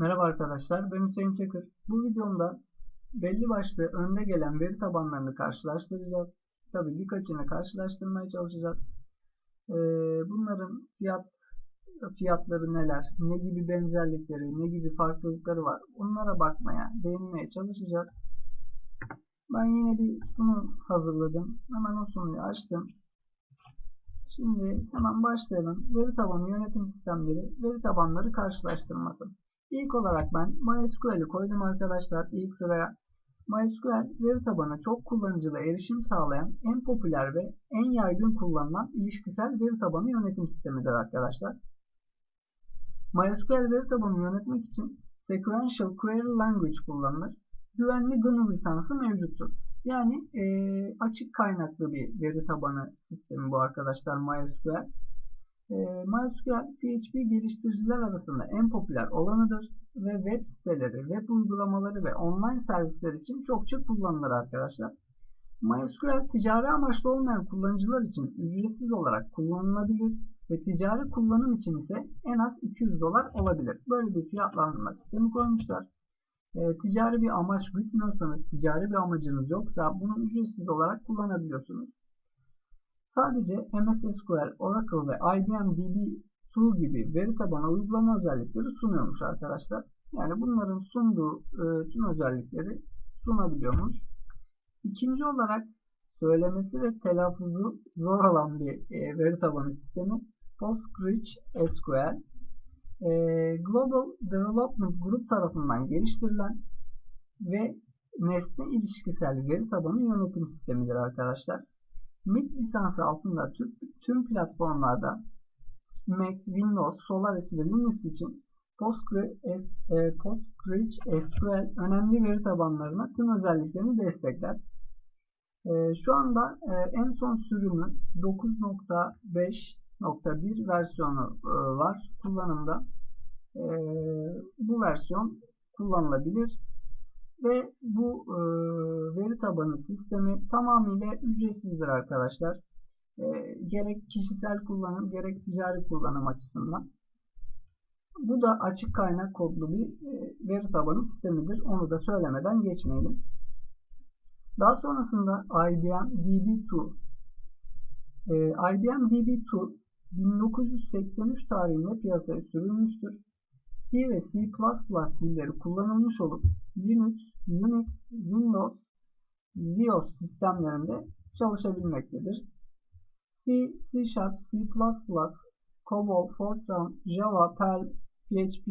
Merhaba arkadaşlar, ben Hüseyin Çakır. Bu videomda belli başlı önde gelen veri tabanlarını karşılaştıracağız. Tabii birkaçını karşılaştırmaya çalışacağız. Ee, bunların fiyat fiyatları neler, ne gibi benzerlikleri, ne gibi farklılıkları var onlara bakmaya, değinmeye çalışacağız. Ben yine bir sunu hazırladım. Hemen o sunuyu açtım. Şimdi hemen başlayalım. Veri tabanı yönetim sistemleri, veri tabanları karşılaştırması. İlk olarak ben MySQL'i koydum arkadaşlar ilk sıraya. MySQL veri tabanı çok kullanıcıda erişim sağlayan en popüler ve en yaygın kullanılan ilişkisel veri tabanı yönetim sistemidir arkadaşlar. MySQL veri tabanı yönetmek için Sequential Query Language kullanılır. Güvenli GNU lisansı mevcuttur. Yani e, açık kaynaklı bir veri tabanı sistemi bu arkadaşlar MySQL. E, MySQL PHP geliştiriciler arasında en popüler olanıdır ve web siteleri, web uygulamaları ve online servisler için çokça kullanılır arkadaşlar. MySQL ticari amaçlı olmayan kullanıcılar için ücretsiz olarak kullanılabilir ve ticari kullanım için ise en az 200 dolar olabilir. Böyle bir fiyatlandırma sistemi koymuşlar. E, ticari bir amaç gütmüyorsanız, ticari bir amacınız yoksa bunu ücretsiz olarak kullanabiliyorsunuz. Sadece MS SQL, Oracle ve IBM DB2 gibi veri tabanı uygulama özellikleri sunuyormuş arkadaşlar. Yani bunların sunduğu e, tüm özellikleri sunabiliyormuş. İkinci olarak söylemesi ve telaffuzu zor olan bir e, veri tabanı sistemi PostgreSQL. E, Global Development Group tarafından geliştirilen ve nesne ilişkisel veri tabanı yönetim sistemidir arkadaşlar. MIT lisansı altında tüm, tüm platformlarda Mac, Windows, Solaris ve Linux için PostgreSQL e, önemli veri tabanlarına tüm özelliklerini destekler. E, şu anda e, en son sürümü 9.5.1 versiyonu var kullanımda. Bu versiyon kullanılabilir ve bu e, veri tabanı sistemi tamamıyla ücretsizdir arkadaşlar. E, gerek kişisel kullanım gerek ticari kullanım açısından. Bu da açık kaynak kodlu bir e, veri tabanı sistemidir. Onu da söylemeden geçmeyelim. Daha sonrasında IBM DB2 e, IBM DB2 1983 tarihinde piyasaya sürülmüştür. C ve C++ dilleri kullanılmış olup Linux, Unix, Windows, ZIOS sistemlerinde çalışabilmektedir. C, C Sharp, C++, COBOL, Fortran, Java, Perl, PHP,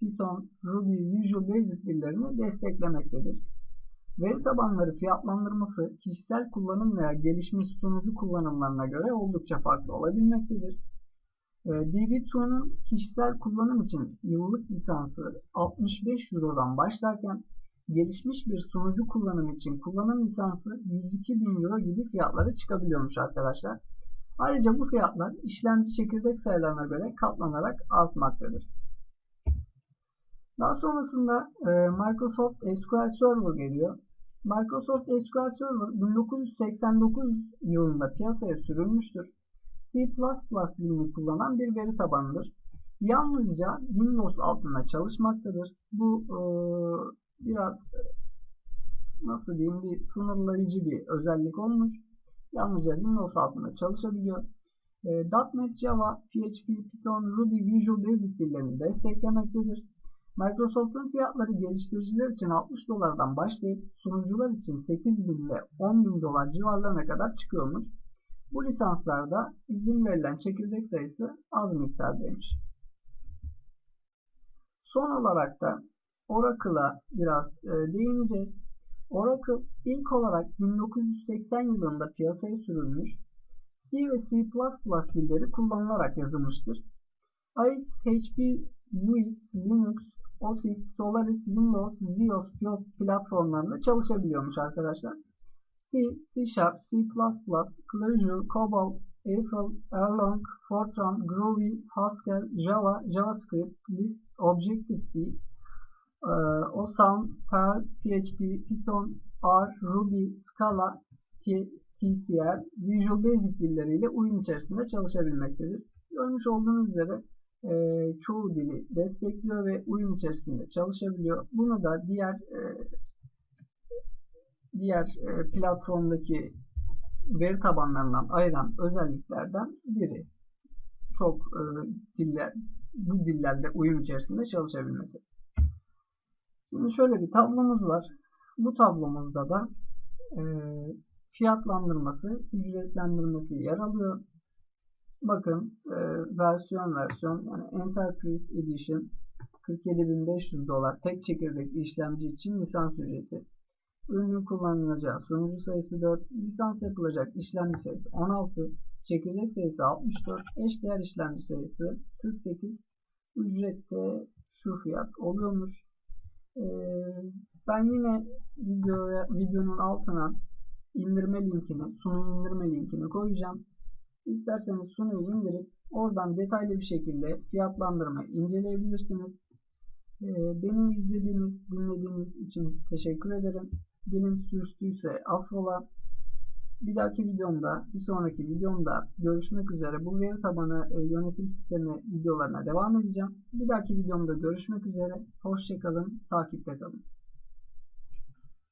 Python, Ruby, Visual Basic dillerini desteklemektedir. Veri tabanları fiyatlandırması kişisel kullanım veya gelişmiş sunucu kullanımlarına göre oldukça farklı olabilmektedir. Ee, DB2'nun kişisel kullanım için yıllık lisansı 65 Euro'dan başlarken gelişmiş bir sunucu kullanım için kullanım lisansı 102 bin Euro gibi fiyatları çıkabiliyormuş arkadaşlar. Ayrıca bu fiyatlar işlemci çekirdek sayılarına göre katlanarak artmaktadır. Daha sonrasında e, Microsoft SQL Server geliyor. Microsoft SQL Server 1989 yılında piyasaya sürülmüştür. C++ dilini kullanan bir veri tabanıdır. Yalnızca Windows altında çalışmaktadır. Bu e, biraz e, nasıl diyeyim bir sınırlayıcı bir özellik olmuş. Yalnızca Windows altında çalışabiliyor. E, .NET, Java, PHP, Python, Ruby, Visual Basic dillerini desteklemektedir. Microsoft'un fiyatları geliştiriciler için 60 dolardan başlayıp sunucular için 8 bin ve 10 bin dolar civarlarına kadar çıkıyormuş. Bu lisanslarda izin verilen çekirdek sayısı az miktardaymış. Son olarak da Oracle'a biraz e, değineceğiz. Oracle ilk olarak 1980 yılında piyasaya sürülmüş C ve C++ dilleri kullanılarak yazılmıştır. AX, HP, UX, Linux, OS X, Solaris, Windows, ZIOS platformlarında çalışabiliyormuş arkadaşlar. C, C Sharp, C++, Clojure, COBOL, Eiffel, Erlang, Fortran, Groovy, Haskell, Java, JavaScript, Lisp, Objective-C, OSAM, Perl, PHP, Python, R, Ruby, Scala, TCL, Visual Basic dilleriyle uyum içerisinde çalışabilmektedir. Görmüş olduğunuz üzere e, çoğu dili destekliyor ve uyum içerisinde çalışabiliyor. Bunu da diğer e, diğer e, platformdaki veri tabanlarından ayıran özelliklerden biri. Çok e, diller, bu dillerle uyum içerisinde çalışabilmesi. Şimdi şöyle bir tablomuz var. Bu tablomuzda da e, fiyatlandırması, ücretlendirmesi yer alıyor. Bakın versiyon versiyon yani Enterprise Edition 47.500 dolar tek çekirdekli işlemci için lisans ücreti. Ürünün kullanılacağı sunucu sayısı 4, lisans yapılacak işlemci sayısı 16, çekirdek sayısı 64, eşdeğer işlemci sayısı 48, ücrette şu fiyat oluyormuş. Ee, ben yine videoya, videonun altına indirme linkini, sunuyu indirme linkini koyacağım. İsterseniz sunuyu indirip oradan detaylı bir şekilde fiyatlandırma inceleyebilirsiniz. Ee, beni izlediğiniz, dinlediğiniz için teşekkür ederim. Dilim sürçtüyse affola. Bir dahaki videomda, bir sonraki videomda görüşmek üzere. Bu veri tabanı e, yönetim sistemi videolarına devam edeceğim. Bir dahaki videomda görüşmek üzere. Hoşçakalın, takipte kalın.